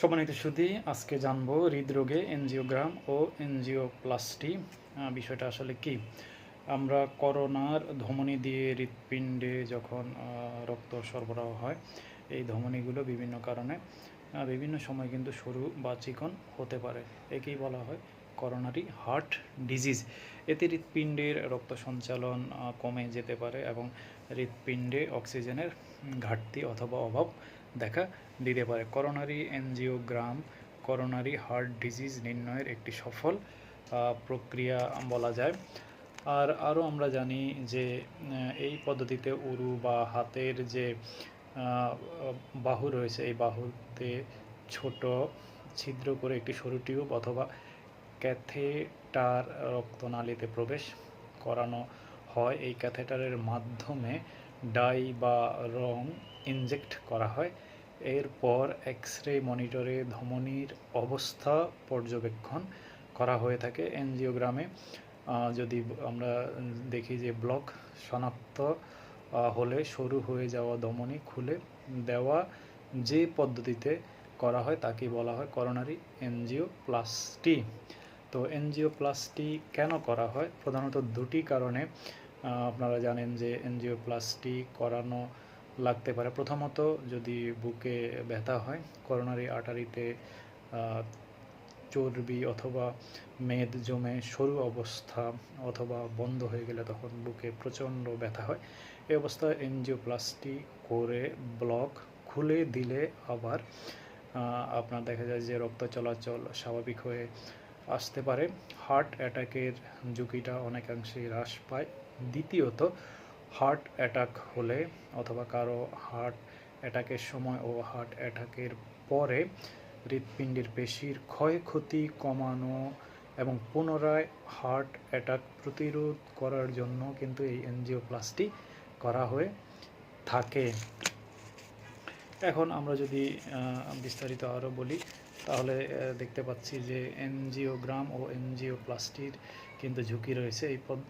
সম্মানিত সুধি আজকে জানব হৃদরোগে এনজিওগ্রাম ও এনজিওপ্লাস্টি প্লাস্টি বিষয়টা আসলে কি? আমরা করোনার ধমনী দিয়ে হৃৎপিণ্ডে যখন রক্ত সরবরাহ হয়, এই ধমনীগুলো বিভিন্ন কারণে বিভিন্ন সময় কিন্তু সরু বা চিকন হতে পারে। একেই বলা হয় করোনারি হার্ট ডিজিজ এতে হৃৎপিণ্ডের রক্ত সঞ্চালন কমে যেতে পারে এবং হৃৎপিণ্ডে অক্সিজেনের ঘাটতি অথবা অভাব দেখা দিতে পারে। Coronary angiogram coronary heart disease নির্ণয়ের একটি সফল প্রক্রিয়া বলা যায়। আর আরও আমরা জানি যে এই পদ্ধতিতে উরু বা হাতের যে বাহু রয়েছে, এই বাহুতে ছোট ছিদ্র করে একটি সরু টিউব অথবা ক্যাথেটার রক্তনালীতে প্রবেশ করানো হয়। এই ক্যাথেটারের মাধ্যমে ডাই বা রং ইনজেক্ট করা হয়। এরপর এক্স রে মনিটরে ধমনীর অবস্থা পর্যবেক্ষণ করা হয়ে থাকে এনজিওগ্রামে। যদি আমরা দেখি যে ব্লক শনাক্ত হলে শুরু হয়ে যাওয়া ধমনী খুলে দেওয়া যে পদ্ধতিতে করা হয় তাকে বলা হয় করোনারি এনজিওপ্লাস্টি। তো এনজিওপ্লাস্টি কেন করা হয়? প্রধানত দুটি কারণে আপনারা জানেন যে এনজিওপ্লাস্টি করানো লাগতে পারে। প্রথমত, যদি বুকে ব্যথা হয়, করোনারি আটারিতে চর্বি অথবা মেদ জমে সরু অবস্থা অথবা বন্ধ হয়ে গেলে তখন বুকে প্রচণ্ড ব্যথা হয়। এই অবস্থায় এনজিওপ্লাস্টি করে ব্লক খুলে দিলে আবার আপনার দেখা যায় যে রক্ত চলাচল স্বাভাবিক হয়ে আসতে পারে। হার্ট অ্যাটাকের ঝুঁকিটা অনেকাংশে হ্রাস পায়। দ্বিতীয়ত হার্ট অ্যাটাক হলে অথবা কারও হার্ট অ্যাটাকের সময় ও হার্ট অ্যাটাকের পরে হৃৎপিণ্ডের পেশির ক্ষয়ক্ষতি কমানো এবং পুনরায় হার্ট অ্যাটাক প্রতিরোধ করার জন্য কিন্তু এই এনজিও এনজিওপ্লাস্টি করা হয়ে থাকে। এখন আমরা যদি বিস্তারিত আরও বলি তাহলে দেখতে পাচ্ছি যে এনজিওগ্রাম ও এনজিও এনজিওপ্লাস্টির কিন্তু ঝুঁকি রয়েছে এই পদ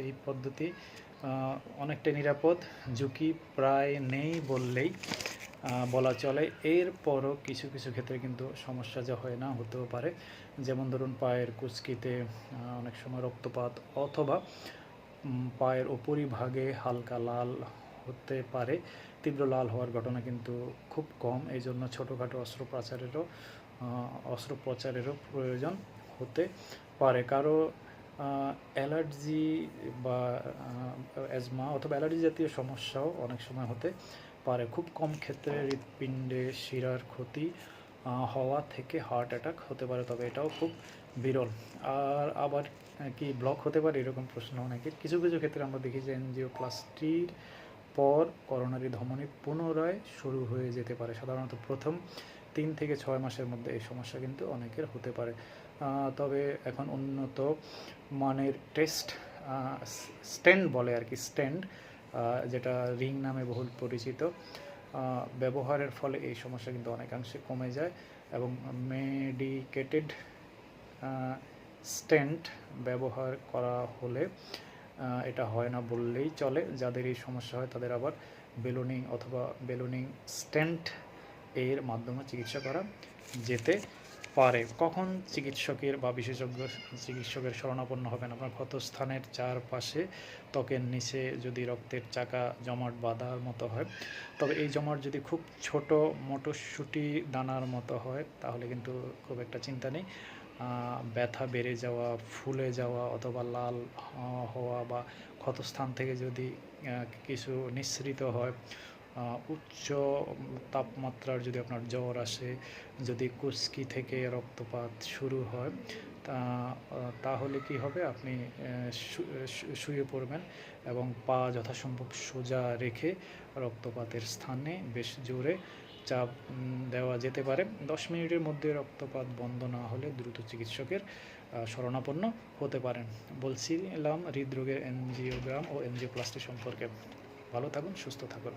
এই পদ্ধতি। অনেকটা নিরাপদ, ঝুঁকি প্রায় নেই বললেই বলা চলে। এরপরও কিছু কিছু ক্ষেত্রে কিন্তু সমস্যা যা হয় না, হতেও পারে। যেমন ধরুন, পায়ের কুচকিতে অনেক সময় রক্তপাত অথবা পায়ের উপরিভাগে হালকা লাল হতে পারে। তীব্র লাল হওয়ার ঘটনা কিন্তু খুব কম। এই জন্য ছোটোখাটো অস্ত্রোপচারেরও অস্ত্রোপচারেরও প্রয়োজন হতে পারে। কারও অ্যালার্জি বা অ্যাজমা অথবা অ্যালার্জি জাতীয় সমস্যাও অনেক সময় হতে পারে। খুব কম ক্ষেত্রে হৃৎপিণ্ডে শিরার ক্ষতি হওয়া থেকে হার্ট অ্যাটাক হতে পারে, তবে এটাও খুব বিরল। আর আবার কি ব্লক হতে পারে, এরকম প্রশ্ন অনেকের। কিছু কিছু ক্ষেত্রে আমরা দেখি যে এনজিওপ্লাস্টির পর করোনারি ধমনী পুনরায় শুরু হয়ে যেতে পারে। সাধারণত প্রথম তিন থেকে ছয় মাসের মধ্যে এই সমস্যা কিন্তু অনেকের হতে পারে। তবে এখন উন্নত মানের টেস্ট স্ট্যান্ড বলে আর কি স্ট্যান্ড যেটা রিং নামে বহুল পরিচিত ব্যবহারের ফলে এই সমস্যা কিন্তু অনেকাংশে কমে যায় এবং মেডিকেটেড স্ট্যান্ড ব্যবহার করা হলে এটা হয় না বললেই চলে। যাদের এই সমস্যা হয় তাদের আবার বেলুনিং অথবা বেলুনিং স্ট্যান্ড এর মাধ্যমে চিকিৎসা করা যেতে পারে। কখন চিকিৎসকের বা বিশেষজ্ঞ চিকিৎসকের শরণাপন্ন হবেন? আপনার ক্ষতস্থানের চারপাশে ত্বকের নিচে যদি রক্তের চাকা, জমাট বাঁধার মতো হয়, তবে এই জমাট যদি খুব ছোট, মটরশুঁটি দানার মতো হয়, তাহলে কিন্তু খুব একটা চিন্তা নেই। ব্যথা বেড়ে যাওয়া, ফুলে যাওয়া অথবা লাল হওয়া বা ক্ষতস্থান থেকে যদি কিছু নিঃসৃত হয় উচ্চ তাপমাত্রার যদি আপনার জ্বর আসে, যদি কুস্কি থেকে রক্তপাত শুরু হয়, তা তাহলে কি হবে? আপনি শুয়ে পড়বেন এবং পা যথাসম্ভব সোজা রেখে রক্তপাতের স্থানে বেশ জোরে চাপ দেওয়া যেতে পারে। দশ মিনিটের মধ্যে রক্তপাত বন্ধ না হলে দ্রুত চিকিৎসকের শরণাপন্ন হতে পারেন। বলছিলাম হৃদরোগের এনজিওগ্রাম ও এনজিওপ্লাস্টি সম্পর্কে। ভালো থাকুন, সুস্থ থাকুন।